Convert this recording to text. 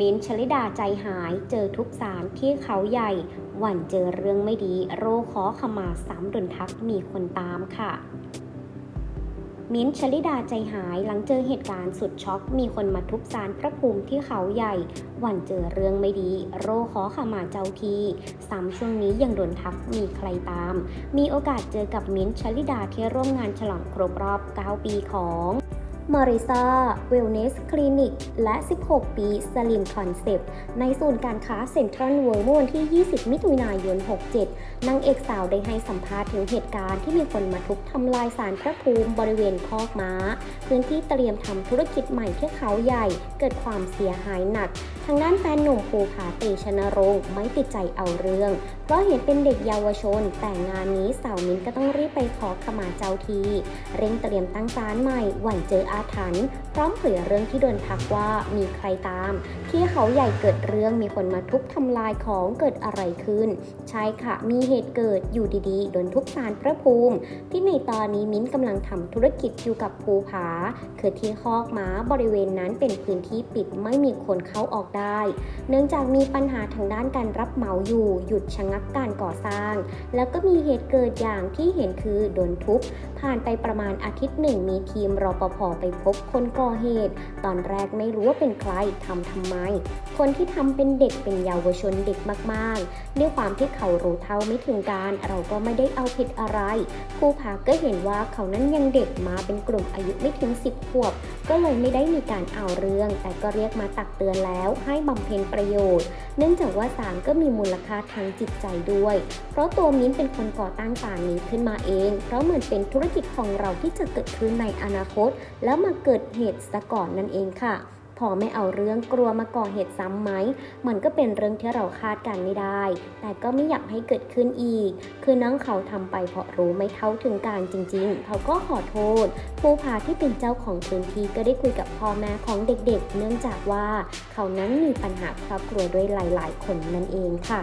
มิ้นชลิดาใจหายเจอทุกสารที่เขาใหญ่ หวั่นเจอเรื่องไม่ดี โรขอขมาสามดนทักมีคนตามค่ะ มิ้นชลิดาใจหายหลังเจอเหตุการณ์สุดช็อก มีคนมาทุบสารพระภูมิที่เขาใหญ่ หวั่นเจอเรื่องไม่ดี โรขอขมาเจ้าทีซ้ำช่วงนี้ยังโดนทักมีใครตาม มีโอกาสเจอกับมิ้นชลิดาที่ร่วมงานฉลองครบรอบ 9 ปีของ มาริซาเวลเนสคลินิก และ 16 ปีสลิมคอนเซปต์ ในศูนย์การค้าเซ็นทรัลเวิลด์เมื่อวันที่ 20 มิถุนายน 67 นางเอกสาวได้ให้สัมภาษณ์ถึงเหตุการณ์ที่มีคนมาทุบทำลายสารพระภูมิบริเวณคอกม้า พื้นที่เตรียมทำธุรกิจใหม่ที่เขาใหญ่ เกิดความเสียหายหนัก ทางด้านแฟนหนุ่มภูผาเตชนรงค์ไม่ติดใจเอาเรื่อง เพราะเห็นเป็นเด็กเยาวชน แต่งานนี้สาวมิ้นก็ต้องรีบไปขอขมาเจ้าที เร่งเตรียมตั้งศาลใหม่หวั่นเจออาถรรพ์พร้อมเผยเรื่องที่โดนทักว่ามีใครตาม ที่เขาใหญ่เกิดเรื่องมีคนมาทุบทำลายของเกิดอะไรขึ้น ใช่ค่ะ มีเหตุเกิดอยู่ดีๆ โดนทุบสารพระภูมิ ที่ในตอนนี้มิ้นกำลังทำธุรกิจอยู่กับภูผา คือที่คอกม้าบริเวณนั้นเป็นพื้นที่ปิดไม่มีคนเข้าออกได้ เนื่องจากมีปัญหาทางด้านการรับเหมาอยู่ หยุดชะงักการก่อสร้าง แล้วก็มีเหตุเกิดอย่างที่เห็นคือโดนทุบผ่านไปประมาณอาทิตย์หนึ่งมีทีมรปภไปพบคนก่อเหตุ ตอนแรกไม่รู้ว่าเป็นใครทำทำไม คนที่ทำเป็นเด็กเป็นเยาวชนเด็กมากๆด้วยความที่เขารู้เท่าไม่ถึงการ เราก็ไม่ได้เอาผิดอะไรครูผาก็เห็นว่าเขานั้นยังเด็กมาเป็นกลุ่มอายุไม่ถึง 10 ขวบ ก็เลยไม่ได้มีการเอาเรื่อง แต่ก็เรียกมาตักเตือนแล้วให้บำเพ็ญประโยชน์ เนื่องจากว่าศาลก็มีมูลค่าทางจิตใจด้วย เพราะตัวมิ้นเป็นคนก่อตั้งศาลนี้ขึ้นมาเอง เพราะเหมือนเป็นธุรกิจของเราที่จะเกิดขึ้นในอนาคต และแล้วมาเกิดเหตุซะก่อนนั่นเองค่ะ พอไม่เอาเรื่องกลัวมาก่อเหตุซ้ำไหม มันก็เป็นเรื่องที่เราคาดการไม่ได้ แต่ก็ไม่อยากให้เกิดขึ้นอีก คือน้องเขาทำไปเพราะรู้ไม่เท่าถึงการจริง ๆ เขาก็ขอโทษ ผู้พาที่เป็นเจ้าของพื้นที่ก็ได้คุยกับพ่อแม่ของเด็กๆ เนื่องจากว่าเขานั้นมีปัญหาครอบครัวด้วยหลาย ๆ คนนั่นเองค่ะ